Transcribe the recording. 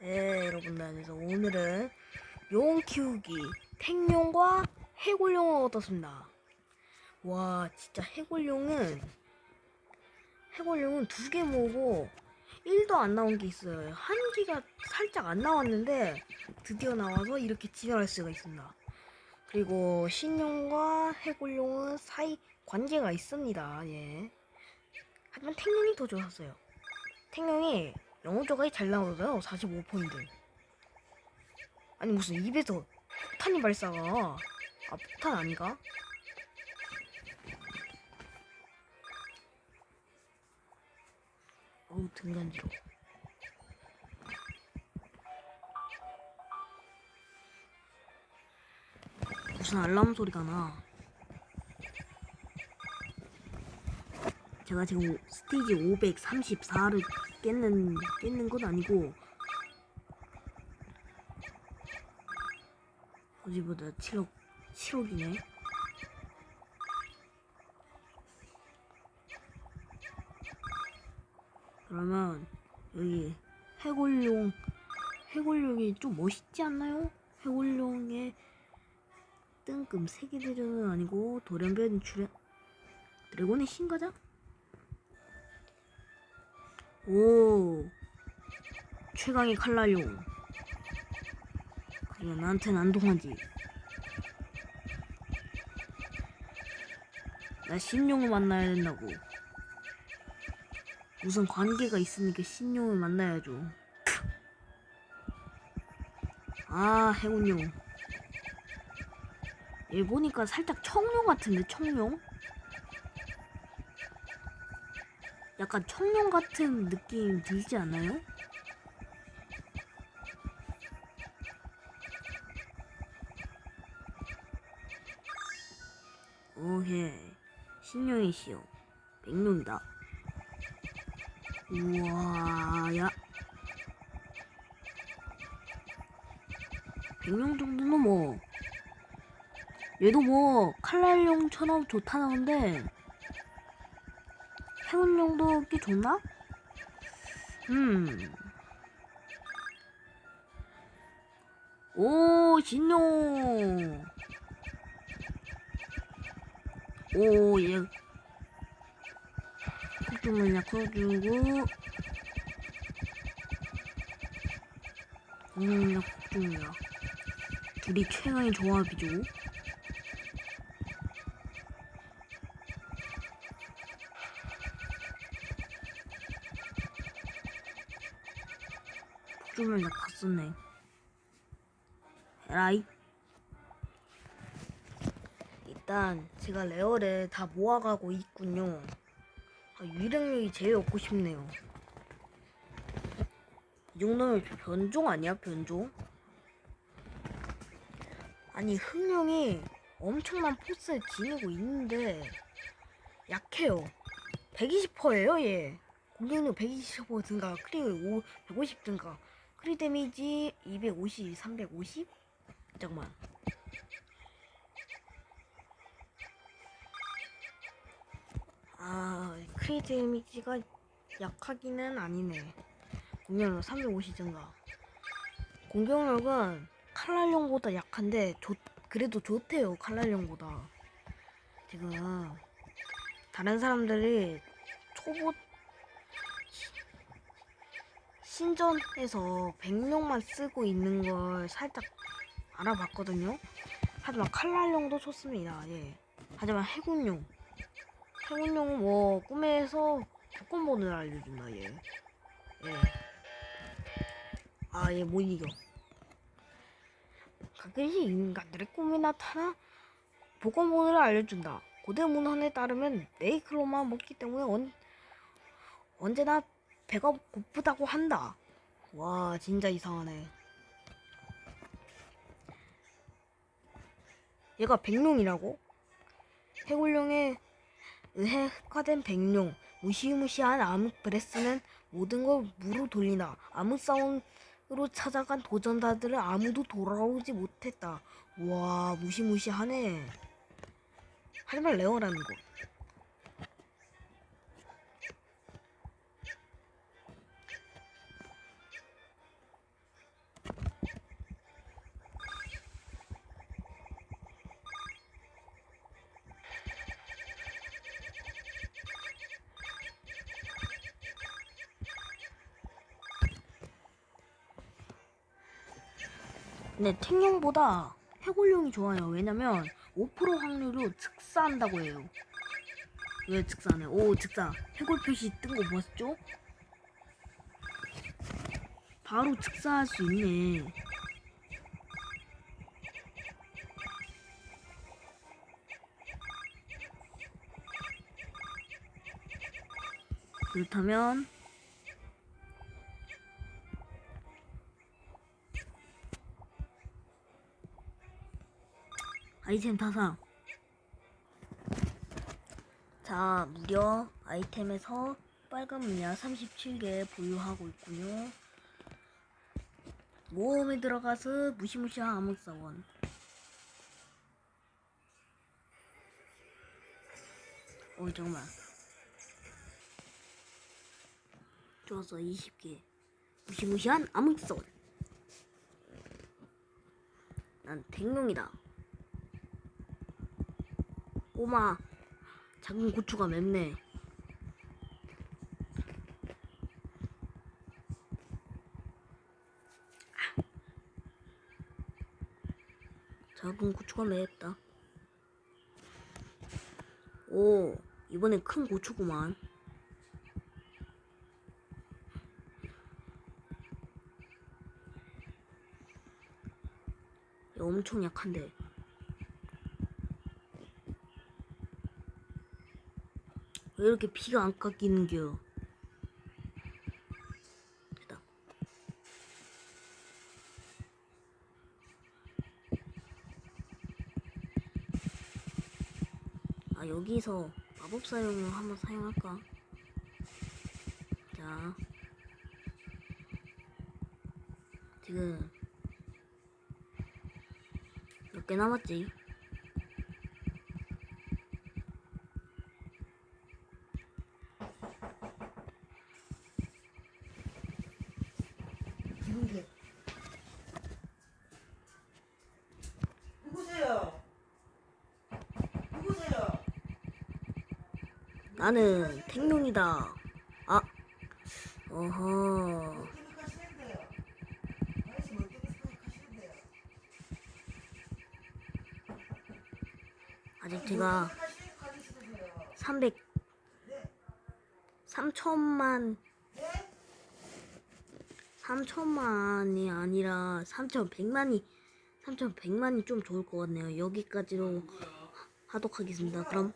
네, 여러분들 안녕하세요. 오늘은 용 키우기 택용과 해골용을 얻었습니다. 와, 진짜 해골용은 해골용은 두 개 모으고 1도 안 나온 게 있어요. 한 개가 살짝 안 나왔는데 드디어 나와서 이렇게 진화할 수가 있습니다. 그리고 신용과 해골용은 사이 관계가 있습니다. 예. 하지만 택용이 더 좋았어요. 택용이 영어 조각이 잘 나오잖아요. 45포인트. 아니 무슨 입에서 폭탄이 발사가 아 폭탄 아닌가? 어우 등 간지러. 무슨 알람 소리가 나? 제가 지금 스테이지 534를 깼는 깼는 건 아니고 어제보다 7억 7억이네. 그러면 여기 해골용 해골용이 좀 멋있지 않나요? 해골용의 뜬금 세계대전은 아니고 돌연변 출연 드래곤의 신가자? 오. 최강의 칼날용. 그래 나한테는 안 통하지. 나 신용을 만나야 된다고. 우선 관계가 있으니까 신용을 만나야죠. 아 해운용. 얘 보니까 살짝 청룡 같은데 청룡? 약간 청룡 같은 느낌 들지 않아요? 오해 신용이시여 백룡이다. 우와 야. 백룡 정도는 뭐 얘도 뭐 칼날용처럼 좋다는데 해운용도 꽤 좋나? 음. 오, 신용. 오, 얘. 폭주물 약해주고. 공룡력 폭주물약. 둘이 최강의 조합이죠. 폭주물 약 봤었네. 에라이. 일단 제가 레어를 다 모아가고 있군요. 아, 유령력이 제일 얻고 싶네요. 이 정도면 변종 아니야 변종? 아니 흑룡이 엄청난 포스를 지니고 있는데 약해요. 120%예요 얘. 공격력 120% 증가, 크리 150 증가, 크리 데미지 250, 350? 잠깐만. 아, 크리 데미지가 약하기는 아니네. 공격력 350 증가. 공격력은 칼날용보다 약한데 좋, 그래도 좋대요 칼날용보다. 지금 다른 사람들이 초보 신전에서 백룡만 쓰고 있는 걸 살짝 알아봤거든요. 하지만 칼날용도 좋습니다. 예. 하지만 해군용. 해군용은 뭐 꿈에서 조건본을 알려준다. 예. 예. 아, 얘못 이겨. 가끔씩 인간들의 꿈에 나타나 복권본을 알려준다. 고대 문헌에 따르면 네이클로만 먹기 때문에 언, 언제나 배가 고프다고 한다. 와, 진짜 이상하네. 얘가 백룡이라고? 해골룡에 의해 흑화된 백룡. 무시무시한 암흑 브레스는 모든 걸 무로 돌린다. 암흑 싸움으로 찾아간 도전자들은 아무도 돌아오지 못했다. 와, 무시무시하네. 하지만 레어라는 거. 근데 택룡보다 해골룡이 좋아요. 왜냐면 5% 확률로 즉사한다고 해요. 왜 즉사네? 오 즉사. 해골 표시 뜬거 보셨죠? 바로 즉사할 수 있네. 그렇다면 아이템 타상 자 무려 아이템에서 빨간 문야 37개 보유하고 있고요. 모험에 들어가서 무시무시한 암흑사원. 어 잠깐만. 좋았어 20개. 무시무시한 암흑사원. 난 택룡이다 꼬마 작은 고추가 맵네. 작은 고추가 맵다. 오 이번엔 큰 고추구만. 얘 엄청 약한데 왜 이렇게 피가 안 깎이는겨? 됐다. 아 여기서 마법 사용을 한번 사용할까? 자 지금 몇 개 남았지? 누군데? 누구세요? 누구세요? 나는 택룡이다. 아, 어허. 아직 제가 어떻게 생각하시는데요? 300, 네? 3천만, 네? 3천만이 아니라 3,100만이, 3,100만이 좀 좋을 것 같네요. 여기까지로 하도록 하겠습니다. 그럼